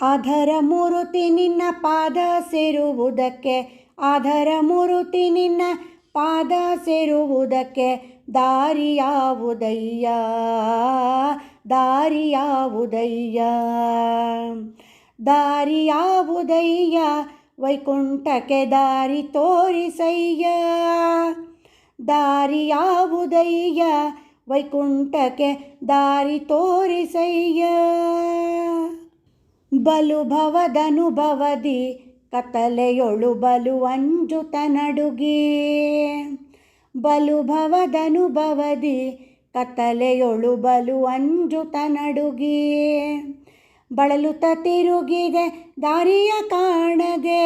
ಆಧರ ಮೂರುತಿ ನಿನ್ನ ಪಾದ ಸೇರುವುದಕ್ಕೆ, ಆಧರ ಮೂರುತಿ ನಿನ್ನ ಪಾದ ಸೇರುವುದಕ್ಕೆ ದಾರಿಯಾವುದಯ್ಯ ದಾರಿಯಾವುದಯ್ಯ ದಾರಿಯಾವುದಯ್ಯ, ವೈಕುಂಠಕ್ಕೆ ದಾರಿ ತೋರಿಸಯ್ಯ, ದಾರಿಯಾವುದಯ್ಯ, ವೈಕುಂಠಕ್ಕೆ ದಾರಿ ತೋರಿಸಯ್ಯ. ಬಲು ಭವದನುಭವದಿ ಕತಲೆಯೊಳು ಬಲು ಅಂಜುತ ನಡುಗಿ. ಬಲು ಭವದನುಭವದಿ ಕತ್ತಲೆಯೊಳು ಬಲು ಅಂಜುತ ನಡುಗಿ. ಬಳಲುತ ತಿರುಗಿದೆ ದಾರಿಯ ಕಾಣದೆ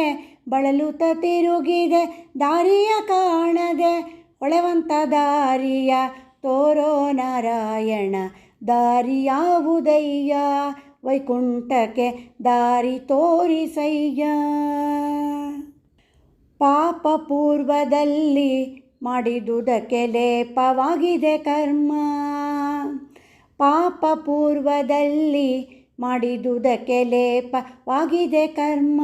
ಬಳಲುತ ತಿರುಗಿದೆ ದಾರಿಯ ಕಾಣದೆ ಒಳವಂತ ದಾರಿಯ ತೋರೋ ನಾರಾಯಣ, ದಾರಿಯಾವುದಯ್ಯ? ವೈಕುಂಠಕ್ಕೆ ದಾರಿ ತೋರಿಸಯ್ಯ. ಪಾಪ ಪೂರ್ವದಲ್ಲಿ ಮಾಡಿದುದಕ್ಕೆ ಲೇಪವಾಗಿದೆ ಕರ್ಮ. ಪಾಪ ಪೂರ್ವದಲ್ಲಿ ಮಾಡಿದುದಕ್ಕೆ ಲೇಪವಾಗಿದೆ ಕರ್ಮ.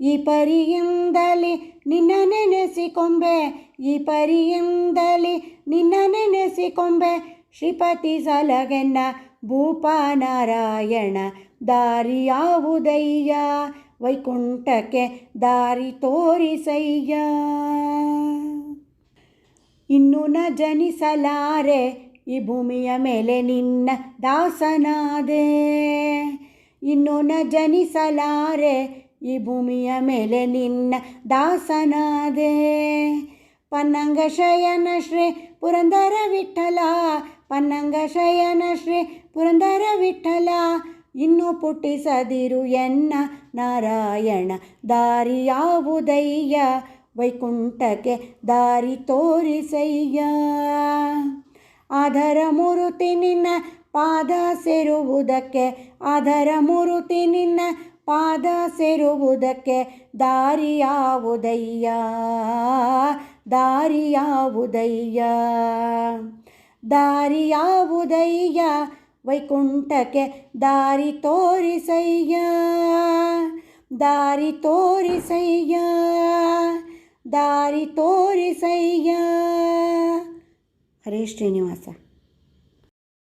ಈ ಪರಿಯಿಂದಲಿ ನಿನ್ನ ನೆನೆಸಿಕೊಂಬೆ, ಈ ಪರಿಯಿಂದಲಿ ನಿನ್ನ ನೆನೆಸಿಕೊಂಬೆ ಶ್ರೀಪತಿ ಸಲಗೆನ್ನ ಭೂಪನಾರಾಯಣ ದಾರಿಯಾವುದಯ್ಯ ವೈಕುಂಠಕ್ಕೆ ದಾರಿ ತೋರಿಸಯ್ಯ. ಇನ್ನು ನ ಜನಿಸಲಾರೆ, ಈ ಭೂಮಿಯ ಮೇಲೆ ನಿನ್ನ ದಾಸನಾದೆ. ಇನ್ನು ನ ಜನಿಸಲಾರೆ, ಈ ಭೂಮಿಯ ಮೇಲೆ ನಿನ್ನ ದಾಸನಾದೆ. ಪನ್ನಂಗ ಶಯನ ಶ್ರೀ ಪುರಂದರ ವಿಠಲ ಪನ್ನಂಗ ಶಯನ ಶ್ರೀ ಪುರಂದರ ವಿಠಲ. ಇನ್ನು ಪುಟ್ಟಿಸದಿರು ಎನ್ನ ನಾರಾಯಣ. ದಾರಿಯಾವುದಯ್ಯ ವೈಕುಂಠಕ್ಕೆ ದಾರಿ ತೋರಿಸಯ್ಯ. ಆಧರ ಮುರುತಿ ನಿನ್ನ ಪಾದ ಸೇರುವುದಕ್ಕೆ, ಆಧರ ಮುರುತಿ ನಿನ್ನ ಪಾದ ಸೇರುವುದಕ್ಕೆ ದಾರಿಯಾವುದಯ್ಯ ದಾರಿಯಾವುದಯ್ಯ ದಾರಿಯಾವುದಯ್ಯ ವೈಕುಂಠಕ್ಕೆ ದಾರಿ ತೋರಿಸಯ್ಯ. ದಾರಿ ತೋರಿಸಯ್ಯ. ದಾರಿ ತೋರಿಸಯ್ಯ. ಹರೇ ಶ್ರೀನಿವಾಸ.